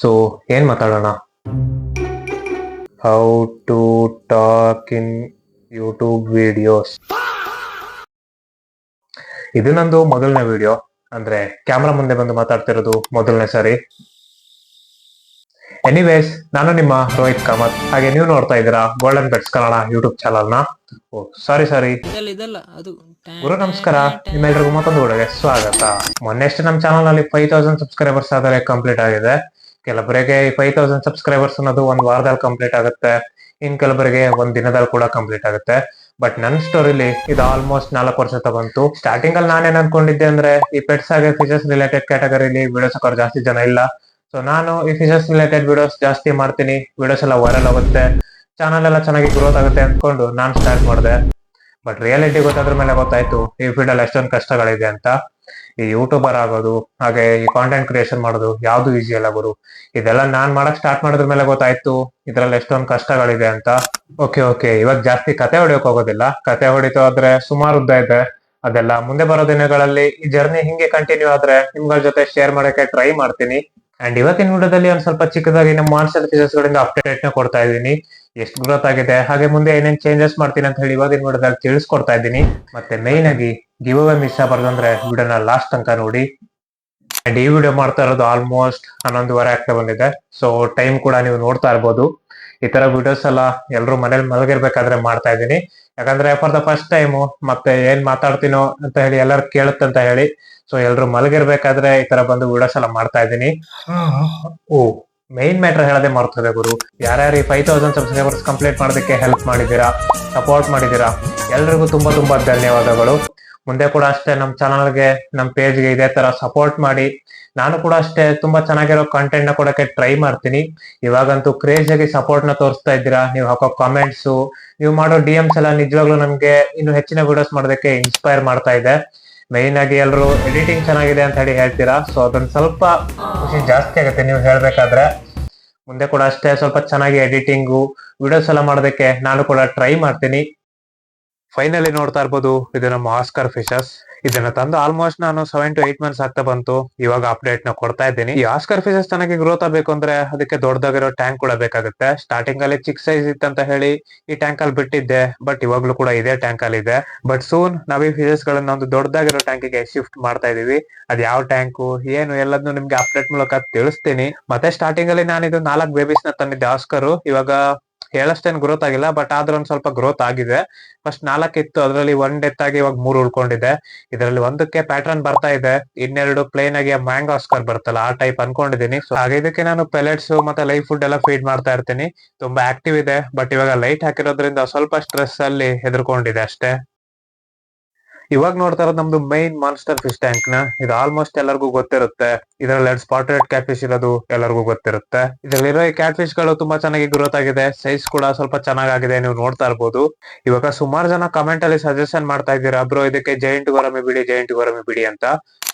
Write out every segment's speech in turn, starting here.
So ಏನ್ ಮಾತಾಡೋಣ? How to talk in YouTube videos ಇದು ನಂದು ಮೊದಲನೇ ವಿಡಿಯೋ ಅಂದ್ರೆ ಕ್ಯಾಮ್ರಾ ಮುಂದೆ ಬಂದು ಮಾತಾಡ್ತಿರೋದು ಮೊದಲನೇ ಸಾರಿ. ಎನಿವೇಸ್ ನಾನು ನಿಮ್ಮ ರೋಹಿತ್ ಕಾಮತ್. ಹಾಗೆ ನೀವು ನೋಡ್ತಾ ಇದ್ದೀರಾ ಗೋಲ್ಡನ್ ಬೆಟ್ಸ್ ಕನ್ನಡ ಯೂಟ್ಯೂಬ್ ಚಾನಲ್ನ ಸಾರಿ ಸಾರಿ ಗುರು ನಮಸ್ಕಾರ. ನಿಮ್ಮೆಲ್ರಿಗೂ ಮತ್ತೊಂದು ವಿಡಿಯೋಗೆ ಸ್ವಾಗತ. ಮೊನ್ನೆಷ್ಟು ನಮ್ಮ ಚಾನಲ್ನಲ್ಲಿ ಫೈವ್ ತೌಸಂಡ್ ಸಬ್ಸ್ಕ್ರೈಬರ್ಸ್ ಆದರೆ ಕಂಪ್ಲೀಟ್ ಆಗಿದೆ. ಕೆಲವರಿಗೆ ಫೈವ್ ತೌಸಂಡ್ ಸಬ್ಸ್ಕ್ರೈಬರ್ಸ್ ಅನ್ನೋದು ಒಂದ್ ವಾರದಲ್ಲಿ ಕಂಪ್ಲೀಟ್ ಆಗುತ್ತೆ. ಇನ್ ಕೆಲವರಿಗೆ ಒಂದ್ ದಿನದಲ್ಲಿ ಕೂಡ ಕಂಪ್ಲೀಟ್ ಆಗುತ್ತೆ. ಬಟ್ ನನ್ನ ಸ್ಟೋರಿಲಿ ಇದು ಆಲ್ಮೋಸ್ಟ್ ನಾಲ್ಕು ವರ್ಷ ತಗೊಂತು ಸ್ಟಾರ್ಟಿಂಗ್ ಅಲ್ಲಿ ನಾನೇನ್ ಅನ್ಕೊಂಡಿದ್ದೆ ಅಂದ್ರೆ ಈ ಪೆಟ್ಸ್ ಆಗಿ ಫಿಶಸ್ ರಿಲೇಟೆಡ್ ಕ್ಯಾಟಗರಿಲಿ ವಿಡಿಯೋಸ್ ಹಾಕೋರು ಜಾಸ್ತಿ ಜನ ಇಲ್ಲ. ಸೊ ನಾನು ಈ ಫಿಶಸ್ ರಿಲೇಟೆಡ್ ವಿಡಿಯೋಸ್ ಜಾಸ್ತಿ ಮಾಡ್ತೀನಿ. ವಿಡಿಯೋಸ್ ಎಲ್ಲ ವೈರಲ್ ಆಗುತ್ತೆ. ಚಾನಲ್ ಎಲ್ಲ ಚೆನ್ನಾಗಿ ಗ್ರೋತ್ ಆಗುತ್ತೆ ಅಂದ್ಕೊಂಡು ನಾನು ಸ್ಟಾರ್ಟ್ ಮಾಡಿದೆ. ಬಟ್ ರಿಯಾಲಿಟಿ ಗೊತ್ತಾದ್ರ ಮೇಲೆ ಗೊತ್ತಾಯ್ತು. ಈ ಫೀಲ್ಡ್ ಅಲ್ಲಿ ಎಷ್ಟೊಂದು ಕಷ್ಟಗಳಿದೆ ಅಂತ. ಈ ಯೂಟ್ಯೂಬರ್ ಆಗೋದು, ಹಾಗೆ ಈ ಕಾಂಟೆಂಟ್ ಕ್ರಿಯೇಷನ್ ಮಾಡೋದು ಯಾವ್ದು ಈಸಿ ಅಲ್ಲ ಗುರು? ಇದೆಲ್ಲ ನಾನ್ ಮಾಡಕ್ ಸ್ಟಾರ್ಟ್ ಮಾಡಿದ್ರ ಮೇಲೆ ಗೊತ್ತಾಯ್ತು, ಇದ್ರಲ್ಲಿ ಎಷ್ಟೊಂದು ಕಷ್ಟಗಳಿದೆ ಅಂತ. ಓಕೆ ಓಕೆ ಇವಾಗ ಜಾಸ್ತಿ ಕತೆ ಹೊಡಿಯೋಕ್ ಹೋಗೋದಿಲ್ಲ. ಕತೆ ಹೊಡಿತು ಆದ್ರೆ ಸುಮಾರು ಉದ್ದ ಇದೆ. ಅದೆಲ್ಲ ಮುಂದೆ ಬರೋ ದಿನಗಳಲ್ಲಿ ಈ ಜರ್ನಿ ಹಿಂಗೆ ಕಂಟಿನ್ಯೂ ಆದ್ರೆ ನಿಮ್ಗಳ ಜೊತೆ ಶೇರ್ ಮಾಡಕ್ಕೆ ಟ್ರೈ ಮಾಡ್ತೀನಿ. ಅಂಡ್ ಇವತ್ತಿನ ವಿಡಿಯೋದಲ್ಲಿ ಒಂದ್ ಸ್ವಲ್ಪ ಚಿಕ್ಕದಾಗಿ ನಮ್ಮ ಮಾನ್ಸಲ್ ಫೀಸಸ್ ಗಳಿಂದ ಅಪ್ಡೇಟ್ನ ಕೊಡ್ತಾ ಇದ್ದೀನಿ. ಎಷ್ಟು ಗ್ರೋತ್ ಆಗಿದೆ, ಹಾಗೆ ಮುಂದೆ ಏನೇನ್ ಚೇಂಜಸ್ ಮಾಡ್ತೀನಿ ಅಂತ ಹೇಳಿ ಇವತ್ತಿನ ವಿಡಿಯೋದಲ್ಲಿ ತಿಳಿಸ್ಕೊಡ್ತಾ ಇದ್ದೀನಿ. ಮತ್ತೆ ಮೈನ್ ಆಗಿ ಗಿವ್ ಅವೇ ಮಿಸ್ ಆಗಬಾರ್ದು ಅಂದ್ರೆ ವಿಡಿಯೋನ ಲಾಸ್ಟ್ ತನಕ ನೋಡಿ. ಅಂಡ್ ಈ ವಿಡಿಯೋ ಮಾಡ್ತಾ ಇರೋದು ಆಲ್ಮೋಸ್ಟ್ ಹನ್ನೊಂದುವರೆ ಆಗ್ತಾ ಬಂದಿದೆ. ಸೊ ಟೈಮ್ ಕೂಡ ನೀವು ನೋಡ್ತಾ ಇರ್ಬೋದು. ಈ ತರ ವಿಡಿಯೋಸ್ ಎಲ್ಲ ಎಲ್ಲರೂ ಮನೇಲಿ ಮಲಗಿರ್ಬೇಕಾದ್ರೆ ಮಾಡ್ತಾ ಇದ್ದೀನಿ. ಯಾಕಂದ್ರೆ ಫಾರ್ ದ ಫಸ್ಟ್ ಟೈಮು ಮತ್ತೆ ಏನ್ ಮಾತಾಡ್ತೀನೋ ಅಂತ ಹೇಳಿ ಎಲ್ಲರೂ ಕೇಳುತ್ತಂತ ಹೇಳಿ. ಸೊ ಎಲ್ರು ಮಲಗಿರ್ಬೇಕಾದ್ರೆ ಈ ತರ ಬಂದು ವಿಡಿಯೋಸ್ ಎಲ್ಲ ಮಾಡ್ತಾ ಇದ್ದೀನಿ. ಓ ಮೈನ್ ಮ್ಯಾಟರ್ ಹೇಳದೆ ಮಾಡ್ತದೆ ಗುರು. ಯಾರ್ಯಾರು ಈ ಫೈವ್ ತೌಸಂಡ್ ಸಬ್ಸ್ಕ್ರೈಬರ್ಸ್ ಕಂಪ್ಲೀಟ್ ಮಾಡೋದಕ್ಕೆ ಹೆಲ್ಪ್ ಮಾಡಿದ್ದೀರಾ ಸಪೋರ್ಟ್ ಮಾಡಿದ್ದೀರಾ ಎಲ್ರಿಗೂ ತುಂಬಾ ತುಂಬಾ ಧನ್ಯವಾದಗಳು. ಮುಂದೆ ಕೂಡ ಅಷ್ಟೇ ನಮ್ಮ ಚಾನಲ್ಗೆ ನಮ್ಮ ಪೇಜ್ಗೆ ಇದೇ ತರ ಸಪೋರ್ಟ್ ಮಾಡಿ. ನಾನು ಕೂಡ ಅಷ್ಟೇ ತುಂಬಾ ಚೆನ್ನಾಗಿರೋ ಕಂಟೆಂಟ್ನ ಕೊಡಕ್ಕೆ ಟ್ರೈ ಮಾಡ್ತೀನಿ. ಇವಾಗಂತೂ ಕ್ರೇಜ್ ಆಗಿ ಸಪೋರ್ಟ್ನ ತೋರಿಸ್ತಾ ಇದ್ದೀರಾ? ನೀವು ಹಾಕೋ ಕಾಮೆಂಟ್ಸ್ ನೀವು ಮಾಡೋ ಡಿ ಎಲ್ಲ ನಿಜವಾಗ್ಲೂ ನಮ್ಗೆ ಇನ್ನು ಹೆಚ್ಚಿನ ವಿಡಿಯೋಸ್ ಮಾಡೋದಕ್ಕೆ ಇನ್ಸ್ಪೈರ್ ಮಾಡ್ತಾ ಇದೆ. ಮೈನ್ ಆಗಿ ಎಲ್ಲರೂ ಎಡಿಟಿಂಗ್ ಚೆನ್ನಾಗಿದೆ ಅಂತ ಹೇಳಿ ಹೇಳ್ತೀರಾ? ಸೊ ಅದೊಂದು ಸ್ವಲ್ಪ ಖುಷಿ ಜಾಸ್ತಿ ಆಗುತ್ತೆ ನೀವು ಹೇಳ್ಬೇಕಾದ್ರೆ. ಮುಂದೆ ಕೂಡ ಅಷ್ಟೇ ಸ್ವಲ್ಪ ಚೆನ್ನಾಗಿ ಎಡಿಟಿಂಗು ವಿಡಿಯೋಸ್ ಎಲ್ಲ ಮಾಡೋದಕ್ಕೆ ನಾನು ಕೂಡ ಟ್ರೈ ಮಾಡ್ತೀನಿ. ಫೈನಲಿ ನೋಡ್ತಾ ಇರ್ಬೋದು, ಇದು ನಮ್ಮ ಆಸ್ಕರ್ ಫಿಶಸ್ ಇದನ್ನ ತಂದು ಆಲ್ಮೋಸ್ಟ್ ನಾನು ಸೆವೆನ್ ಟು ಏಟ್ ಮಂತ್ಸ್ ಆಗ್ತಾ ಬಂತು. ಇವಾಗ ಅಪ್ಡೇಟ್ನ ಕೊಡ್ತಾ ಇದ್ದೀನಿ. ಈ ಆಸ್ಕರ್ ಫಿಶಸ್ ಚೆನ್ನಾಗಿ ಗ್ರೋತ್ ಆಗಬೇಕು ಅಂದ್ರೆ ಅದಕ್ಕೆ ದೊಡ್ಡದಾಗಿರೋ ಟ್ಯಾಂಕ್ ಕೂಡ ಬೇಕಾಗುತ್ತೆ. ಸ್ಟಾರ್ಟಿಂಗ್ ಅಲ್ಲಿ ಚಿಕ್ಕ ಸೈಜ್ ಇತ್ತಂತ ಹೇಳಿ ಈ ಟ್ಯಾಂಕ್ ಅಲ್ಲಿ ಬಿಟ್ಟಿದ್ದೆ. ಬಟ್ ಇವಾಗ್ಲೂ ಕೂಡ ಇದೇ ಟ್ಯಾಂಕ್ ಅಲ್ಲಿ ಇದೆ. ಬಟ್ ಸೂನ್ ನಾವ್ ಈ ಫಿಶಸ್ ಗಳನ್ನ ಒಂದು ದೊಡ್ಡದಾಗಿರೋ ಟ್ಯಾಂಕಿಗೆ ಶಿಫ್ಟ್ ಮಾಡ್ತಾ ಇದೀವಿ ಅದ್ ಯಾವ ಟ್ಯಾಂಕು ಏನು ಎಲ್ಲದನ್ನು ನಿಮ್ಗೆ ಅಪ್ಡೇಟ್ ಮೂಲಕ ತಿಳಿಸ್ತೀನಿ. ಮತ್ತೆ ಸ್ಟಾರ್ಟಿಂಗ್ ಅಲ್ಲಿ ನಾನು ಇದು ನಾಲ್ಕು ಬೇಬೀಸ್ನ ತಂದಿದ್ದೆ ಆಸ್ಕರ್ ಇವಾಗ ಹೇಳಷ್ಟೇನ್ ಗ್ರೋತ್ ಆಗಿಲ್ಲ ಬಟ್ ಆದ್ರೂ ಒಂದ್ ಸ್ವಲ್ಪ ಗ್ರೋತ್ ಆಗಿದೆ. ಫಸ್ಟ್ ನಾಲ್ಕು ಇತ್ತು, ಅದರಲ್ಲಿ ಒನ್ ಡೆತ್ ಆಗಿ ಇವಾಗ ಮೂರು ಉಳ್ಕೊಂಡಿದೆ. ಇದರಲ್ಲಿ ಒಂದಕ್ಕೆ ಪ್ಯಾಟರ್ನ್ ಬರ್ತಾ ಇದೆ. ಇನ್ನೆರಡು ಪ್ಲೇನ್ ಆಗಿ ಮ್ಯಾಂಗೋ ಆಸ್ಕರ್ ಬರ್ತಲ್ಲ ಆ ಟೈಪ್ ಅನ್ಕೊಂಡಿದೀನಿ. ಸೊ ಹಾಗೆ ಇದಕ್ಕೆ ನಾನು ಪೆಲೆಟ್ಸ್ ಮತ್ತೆ ಲೈಫ್ ಫುಡ್ ಎಲ್ಲ ಫೀಡ್ ಮಾಡ್ತಾ ಇರ್ತೀನಿ. ತುಂಬಾ ಆಕ್ಟಿವ್ ಇದೆ ಬಟ್ ಇವಾಗ ಲೈಟ್ ಹಾಕಿರೋದ್ರಿಂದ ಸ್ವಲ್ಪ ಸ್ಟ್ರೆಸ್ ಅಲ್ಲಿ ಹೆದರ್ಕೊಂಡಿದೆ ಅಷ್ಟೇ. ಇವಾಗ ನೋಡ್ತಾ ಇರೋದು ನಮ್ದು ಮೈನ್ ಮಾನ್ಸ್ಟರ್ ಫಿಶ್ ಟ್ಯಾಂಕ್ನ, ಇದು ಆಲ್ಮೋಸ್ಟ್ ಎಲ್ಲರಿಗೂ ಗೊತ್ತಿರುತ್ತೆ. ಇದರಲ್ಲಿ ಎರಡು ಸ್ಪಾಟೆಡ್ ಕ್ಯಾಟ್ ಫಿಶ್ ಇರೋದು ಎಲ್ಲರಿಗೂ ಗೊತ್ತಿರುತ್ತೆ. ಇದರಲ್ಲಿರೋ ಕ್ಯಾಟ್ ಫಿಶ್ಗಳು ತುಂಬಾ ಚೆನ್ನಾಗಿ ಗ್ರೋತ್ ಆಗಿದೆ. ಸೈಜ್ ಕೂಡ ಸ್ವಲ್ಪ ಚೆನ್ನಾಗಾಗಿದೆ, ನೀವು ನೋಡ್ತಾ ಇರ್ಬೋದು. ಇವಾಗ ಸುಮಾರು ಜನ ಕಮೆಂಟ್ ಅಲ್ಲಿ ಸಜೆಷನ್ ಮಾಡ್ತಾ ಇದ್ದೀರಾ, ಬ್ರೋ, ಇದಕ್ಕೆ ಜೈಂಟ್ ಗೊರಮೆ ಬಿಡಿ ಜೈಂಟ್ ಗೊರಮೆ ಬಿಡಿ ಅಂತ.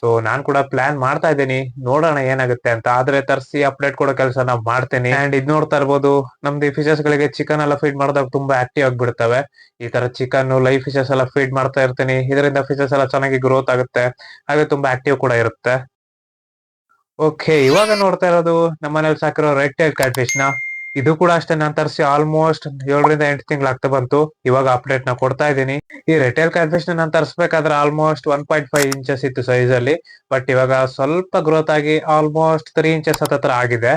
ಸೊ ನಾನ್ ಕೂಡ ಪ್ಲಾನ್ ಮಾಡ್ತಾ ಇದ್ದೀನಿ. ನೋಡೋಣ ಏನಾಗುತ್ತೆ ಅಂತ. ಆದ್ರೆ ತರಿಸಿ ಅಪ್ಡೇಟ್ ಕೊಡೋ ಕೆಲಸ ನಾವು ಮಾಡ್ತೀನಿ. ಅಂಡ್ ಇದ್ ನೋಡ್ತಾ ಇರ್ಬೋದು, ನಮ್ದು ಫಿಶಸ್ ಗಳಿಗೆ ಚಿಕನ್ ಎಲ್ಲ ಫೀಡ್ ಮಾಡಿದಾಗ ತುಂಬಾ ಆಕ್ಟಿವ್ ಆಗಿಬಿಡ್ತವೆ. ಈ ತರ ಚಿಕನ್ ಲೈವ್ ಫಿಶಸ್ ಎಲ್ಲ ಫೀಡ್ ಮಾಡ್ತಾ ಇರ್ತೀನಿ. ಇದರಿಂದ ಫಿಶಸ್ ಎಲ್ಲ ಚೆನ್ನಾಗಿ ಗ್ರೋತ್ ಆಗುತ್ತೆ. ಹಾಗೆ ತುಂಬಾ ಆಕ್ಟಿವ್ ಕೂಡ ಇರುತ್ತೆ. ಓಕೆ ಇವಾಗ ನೋಡ್ತಾ ಇರೋದು, ನಮ್ಮನೇಲಿ ಸಾಕಿರೋ ರೆಡ್ ಟೈಲ್ ಕ್ಯಾಟ್ ಫಿಶ್ನ ಇದು ಕೂಡ ಅಷ್ಟೇ, ನಾನು ತರಿಸಿ ಆಲ್ಮೋಸ್ಟ್ ಏಳರಿಂದ ಎಂಟು ತಿಂಗಳು ಆಗ್ತಾ ಬಂತು. ಇವಾಗ ಅಪ್ಡೇಟ್ನ ಕೊಡ್ತಾ ಇದ್ದೀನಿ. ಈ ರಿಟೇಲ್ ಕ್ಯಾಟ್ ಫಿಶ್ ನಾನು ತರಿಸಬೇಕಾದ್ರೆ almost one point five inches ಇತ್ತು ಸೈಜ್ ಅಲ್ಲಿ. ಬಟ್ ಇವಾಗ ಸ್ವಲ್ಪ ಗ್ರೋತ್ ಆಗಿ ಆಲ್ಮೋಸ್ಟ್ ತ್ರೀ ಇಂಚಸ್ ಹತ್ರ ಆಗಿದೆ.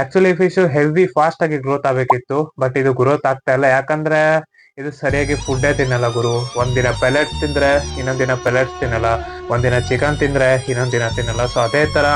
ಆಕ್ಚುಲಿ ಫಿಶ್ ಹೆವಿ ಫಾಸ್ಟ್ ಆಗಿ ಗ್ರೋತ್ ಆಗಬೇಕಿತ್ತು. ಬಟ್ ಇದು ಗ್ರೋತ್ ಆಗ್ತಾ ಇಲ್ಲ. ಯಾಕಂದ್ರೆ ಇದು ಸರಿಯಾಗಿ ಫುಡ್ಡೇ ತಿನ್ನಲ್ಲ ಗುರು. ಒಂದಿನ ಪೆಲೆಟ್ಸ್ ತಿಂದ್ರೆ ಇನ್ನೊಂದಿನ ಪೆಲೆಟ್ಸ್ ತಿನ್ನಲ್ಲ. ಒಂದಿನ ಚಿಕನ್ ತಿಂದ್ರೆ ಇನ್ನೊಂದಿನ ದಿನ ತಿನ್ನಲ್ಲ. ಸೊ ಅದೇ ತರ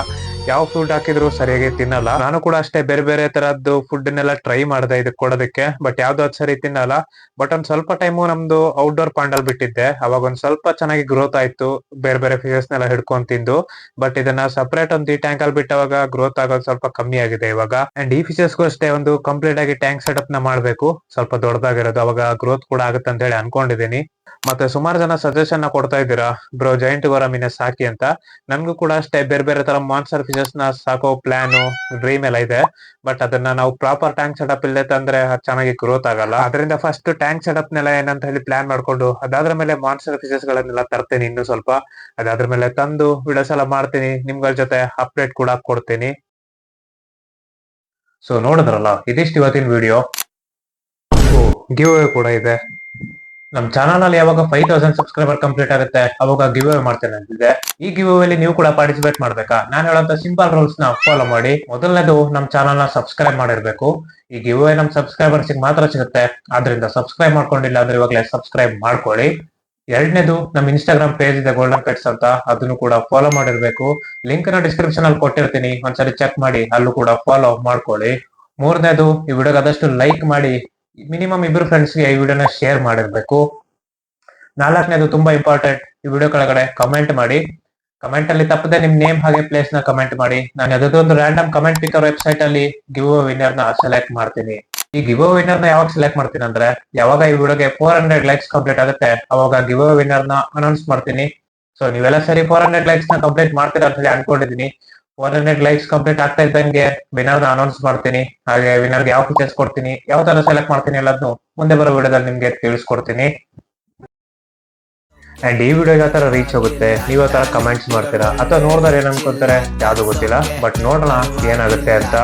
ಯಾವ ಫುಡ್ ಹಾಕಿದ್ರು ಸರಿಯಾಗಿ ತಿನ್ನಲ್ಲ. ನಾನು ಕೂಡ ಅಷ್ಟೇ ಬೇರೆ ಬೇರೆ ತರದ್ದು ಫುಡ್ ನೆಲ್ಲ ಟ್ರೈ ಮಾಡಿದೆ ಇದಕ್ಕೆ ಕೊಡೋದಕ್ಕೆ. ಬಟ್ ಯಾವ್ದು ಅದ್ ಸರಿ ತಿನ್ನಲ್ಲ. ಬಟ್ ಒಂದ್ ಸ್ವಲ್ಪ ಟೈಮು ನಮ್ದು ಔಟ್ಡೋರ್ ಪಾಂಡಲ್ ಬಿಟ್ಟಿದ್ದೆ. ಅವಾಗ ಒಂದ್ ಸ್ವಲ್ಪ ಚೆನ್ನಾಗಿ ಗ್ರೋತ್ ಆಯ್ತು. ಬೇರೆ ಬೇರೆ ಫಿಶಸ್ ನೆಲ್ಲ ಹಿಡ್ಕೊಂಡ್ ತಿಂದು. ಬಟ್ ಇದನ್ನ ಸಪರೇಟ್ ಒಂದು ಈ ಟ್ಯಾಂಕ್ ಅಲ್ಲಿ ಬಿಟ್ಟವಾಗ ಗ್ರೋತ್ ಆಗೋದು ಸ್ವಲ್ಪ ಕಮ್ಮಿ ಆಗಿದೆ ಇವಾಗ. ಅಂಡ್ ಈ ಫಿಶಸ್ಗೂ ಅಷ್ಟೇ ಒಂದು ಕಂಪ್ಲೀಟ್ ಆಗಿ ಟ್ಯಾಂಕ್ ಸೆಟಪ್ನ ಮಾಡ್ಬೇಕು. ಸ್ವಲ್ಪ ದೊಡ್ಡದಾಗಿರೋದು ಅವಾಗ ಗ್ರೋತ್ ಕೂಡ ಆಗುತ್ತೆ ಅಂತ ಹೇಳಿ ಅನ್ಕೊಂಡಿದೀನಿ ಮತ್ತೆ ಸುಮಾರು ಜನ ಸಜೆಷನ್ ಕೊಡ್ತಾ ಇದ್ದೀರಾ? ಬ್ರೋ ಜೈಂಟ್ ಗೊರಮಿನ ಸಾಕಿ ಅಂತ. ನನ್ಗೂ ಕೂಡ ಅಷ್ಟೇ ಬೇರೆ ಬೇರೆ ತರ ಮಾನ್ಸರ್ ಫಿಶಸ್ನ ಸಾಕೋ ಪ್ಲಾನ್ ಡ್ರೀಮ್ ಎಲ್ಲ ಇದೆ. ಬಟ್ ಅದನ್ನ ನಾವು ಪ್ರಾಪರ್ ಟ್ಯಾಂಕ್ ಸೆಟಪ್ ಇಲ್ಲದೆ ತಂದ್ರೆ ಚೆನ್ನಾಗಿ ಗ್ರೋತ್ ಆಗಲ್ಲ. ಅದರಿಂದ ಫಸ್ಟ್ ಟ್ಯಾಂಕ್ ಸೆಟಪ್ ನೆಲ್ಲ ಏನಂತ ಹೇಳಿ ಪ್ಲಾನ್ ಮಾಡ್ಕೊಂಡು, ಅದಾದ್ರ ಮೇಲೆ ಮಾನ್ಸರ್ ಫಿಶಸ್ ಗಳನ್ನೆಲ್ಲ ತರ್ತೇನೆ ಇನ್ನು ಸ್ವಲ್ಪ. ಅದಾದ್ರ ಮೇಲೆ ತಂದು ವಿಡಿಯೋಸ್ ಎಲ್ಲ ಮಾಡ್ತೀನಿ. ನಿಮ್ಗಳ ಜೊತೆ ಅಪ್ಡೇಟ್ ಕೂಡ ಕೊಡ್ತೀನಿ. ಸೊ ನೋಡಿದ್ರಲ್ಲ, ಇದಿಷ್ಟು ಇವತ್ತಿನ ವಿಡಿಯೋ ಗಿವ್ ಕೂಡ ಇದೆ. ನಮ್ ಚಾನಲ್ ಅಲ್ಲಿ ಯಾವಾಗ ಫೈವ್ ತೌಸಂಡ್ ಸಬ್ಸ್ಕ್ರೈಬರ್ ಕಂಪ್ಲೀಟ್ ಆಗುತ್ತೆ, ಅವಾಗ ಗಿವ್ ಅವೇ ಮಾಡ್ತೇನೆ ಅಂತಿದೆ ಈ ಗಿವ್ ಅಲ್ಲಿ ನೀವು ಕೂಡ ಪಾರ್ಟಿಸಿಪೇಟ್ ಮಾಡ್ಬೇಕಾ? ನಾನು ಹೇಳೋಂತ ಸಿಂಪಲ್ ರೂಲ್ಸ್ನ ಫಾಲೋ ಮಾಡಿ, ಮೊದಲನೇದು ನಮ್ ಚಾನಲ್ನ ಸಬ್ಸ್ಕ್ರೈಬ್ ಮಾಡಿರ್ಬೇಕು. ಈ ಗಿವ್ ಅವೇ ನಮ್ ಸಬ್ಸ್ಕ್ರೈಬರ್ಸ್ ಮಾತ್ರ ಸಿಗುತ್ತೆ. ಆದ್ರಿಂದ ಸಬ್ಸ್ಕ್ರೈಬ್ ಮಾಡ್ಕೊಂಡಿಲ್ಲ ಅಂದ್ರೆ ಇವಾಗಲೇ ಸಬ್ಸ್ಕ್ರೈಬ್ ಮಾಡ್ಕೊಳ್ಳಿ. ಎರಡನೇದು, ನಮ್ ಇನ್ಸ್ಟಾಗ್ರಾಮ್ ಪೇಜ್ ಇದೆ ಗೋಲ್ಡನ್ ಪೆಟ್ಸ್ ಅಂತ, ಅದನ್ನು ಕೂಡ ಫಾಲೋ ಮಾಡಿರ್ಬೇಕು. ಲಿಂಕ್ನ ಡಿಸ್ಕ್ರಿಪ್ಷನ್ ಅಲ್ಲಿ ಕೊಟ್ಟಿರ್ತೀನಿ. ಒಂದ್ಸರಿ ಚೆಕ್ ಮಾಡಿ, ಅಲ್ಲೂ ಕೂಡ ಫಾಲೋ ಮಾಡ್ಕೊಳ್ಳಿ. ಮೂರನೇದು, ಈ ವಿಡಿಯೋಗೆ ಆದಷ್ಟು ಲೈಕ್ ಮಾಡಿ ಮಿನಿಮಮ್ ಇಬ್ರು ಫ್ರೆಂಡ್ಸ್ಗೆ ಈ ವಿಡಿಯೋನ ಶೇರ್ ಮಾಡಿರ್ಬೇಕು. ನಾಲ್ಕನೇದು ತುಂಬಾ ಇಂಪಾರ್ಟೆಂಟ್ ಈ ವಿಡಿಯೋ ಕೆಳಗಡೆ ಕಮೆಂಟ್ ಮಾಡಿ. ಕಮೆಂಟ್ ಅಲ್ಲಿ ತಪ್ಪದೆ ನಿಮ್ ನೇಮ್ ಹಾಗೆ ಪ್ಲೇಸ್ನ ಕಮೆಂಟ್ ಮಾಡಿ. ನಾನು ಒಂದು ರ್ಯಾಂಡಮ್ ಕಮೆಂಟ್ ಪಿಕರ್ ವೆಬ್ಸೈಟ್ ಅಲ್ಲಿ ಗಿವ್ ವಿನ್ನರ್ನ ಸೆಲೆಕ್ಟ್ ಮಾಡ್ತೀನಿ. ಈ ಗಿವ್ ವಿನ್ನರ್ನ ಯಾವಾಗ ಸೆಲೆಕ್ಟ್ ಮಾಡ್ತೀನಿ ಅಂದ್ರೆ, ಯಾವಾಗ ಈ ವಿಡಿಯೋಗೆ ಫೋರ್ ಹಂಡ್ರೆಡ್ ಲೈಕ್ಸ್ ಕಂಪ್ಲೀಟ್ ಆಗುತ್ತೆ, ಅವಾಗ ಗಿವ್ ವಿನ್ನರ್ನ ಅನೌನ್ಸ್ ಮಾಡ್ತೀನಿ. ಸೊ ನೀವೆಲ್ಲ ಸರಿ ಫೋರ್ ಹಂಡ್ರೆಡ್ ಲೈಕ್ಸ್ನ ಕಂಪ್ಲೀಟ್ ಮಾಡ್ತೀರಾ ಅಂತ ಹೇಳಿ ಅನ್ಕೊಂಡಿದೀನಿ. ಫೋರ್ ಹಂಡ್ರೆಡ್ ಲೈಕ್ಸ್ ಕಂಪ್ಲೀಟ್ ಆಗ್ತಾ ಇದ್ದಂಗೆ ವಿನರ್ ಅನೌನ್ಸ್ ಮಾಡ್ತೀನಿ. ಹಾಗೆ ವಿನರ್ಗೆ ಯಾವ ಫೀಚರ್ಸ್ ಕೊಡ್ತೀನಿ? ಯಾವ ತರ ಸೆಲೆಕ್ಟ್ ಮಾಡ್ತೀನಿ ಎಲ್ಲದನ್ನು ಮುಂದೆ ಬರೋ ವಿಡಿಯೋದಲ್ಲಿ ನಿಮ್ಗೆ ತಿಳಿಸ್ಕೊಡ್ತೀನಿ. ಅಂಡ್ ಈ ವಿಡಿಯೋ ಯಾವ ತರ ರೀಚ್ ಆಗುತ್ತೆ ನೀವು ಯಾವ ತರ ಕಮೆಂಟ್ಸ್ ಮಾಡ್ತೀರಾ? ಅಥವಾ ನೋಡಿದ್ರೆ ಏನ್ ಅನ್ಕೊಂತಾರೆ ಯಾವ್ದು ಗೊತ್ತಿಲ್ಲ. ಬಟ್ ನೋಡೋಣ ಏನಾಗುತ್ತೆ ಅಂತ.